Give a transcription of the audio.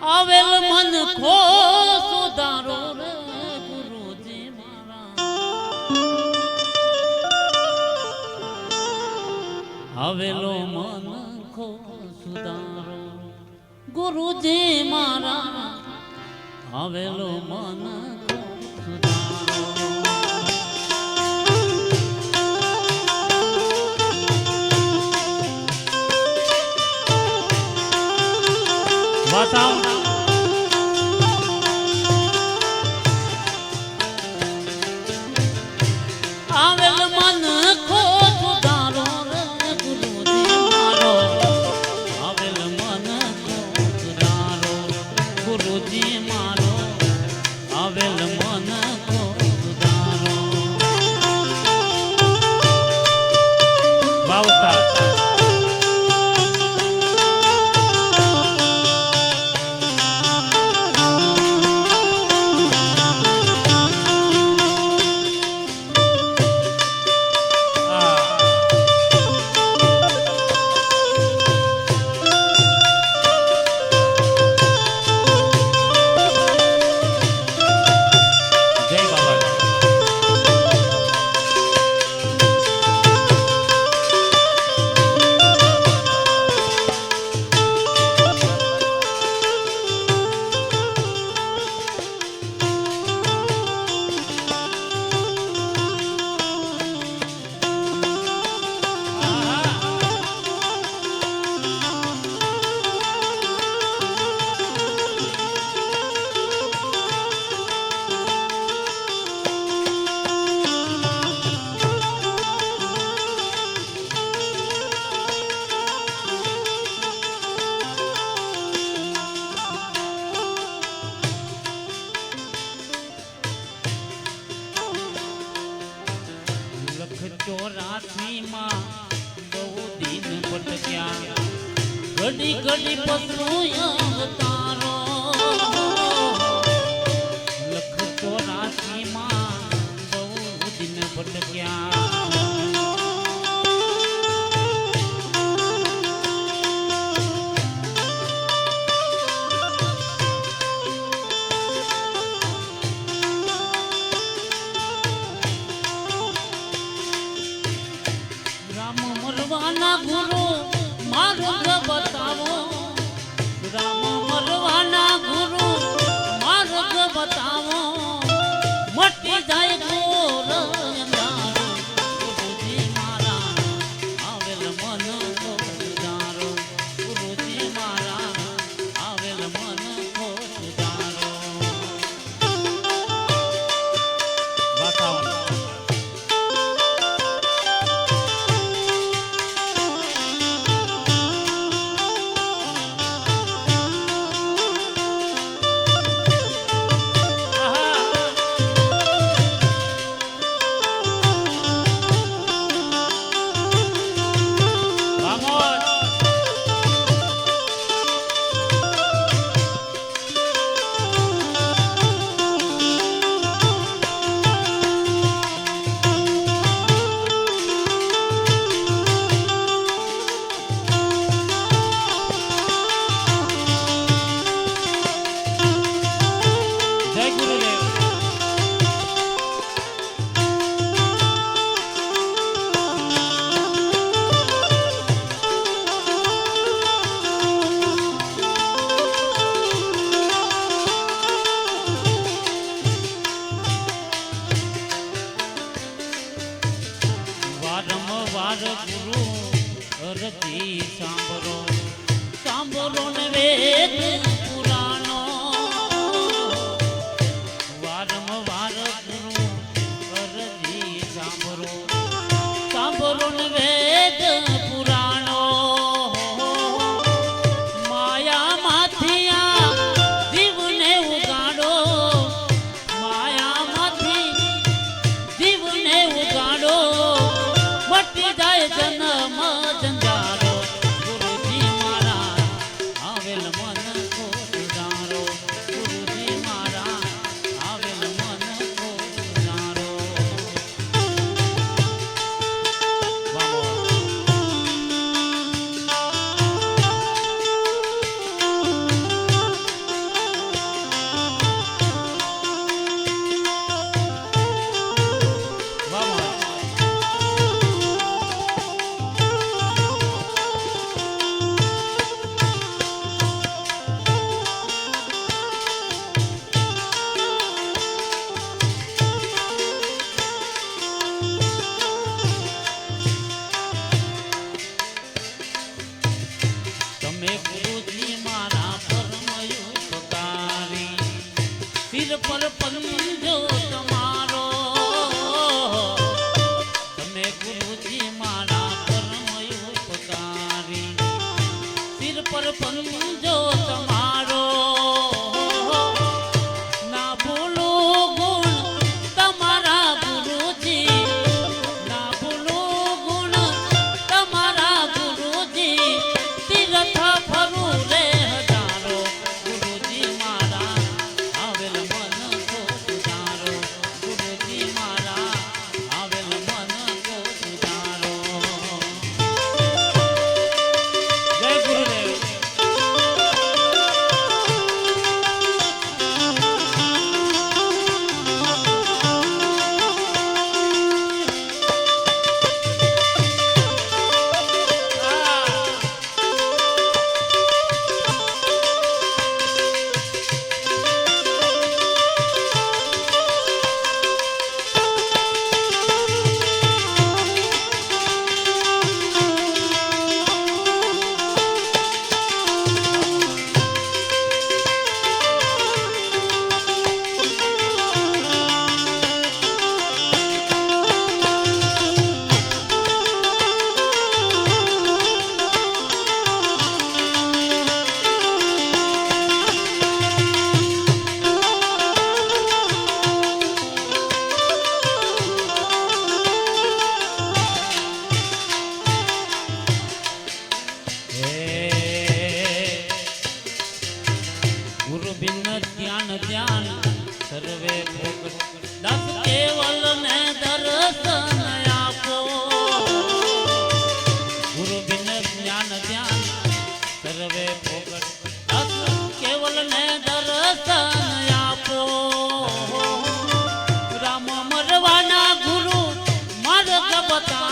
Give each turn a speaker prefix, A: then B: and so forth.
A: આવેલ મન ખો સુધારો ગુરુજી મારા આવેલો મન ખો સુધારો ગુરુજી મારા આવેલો મન ખો સુધારો પથરું જી સાંભળો. पता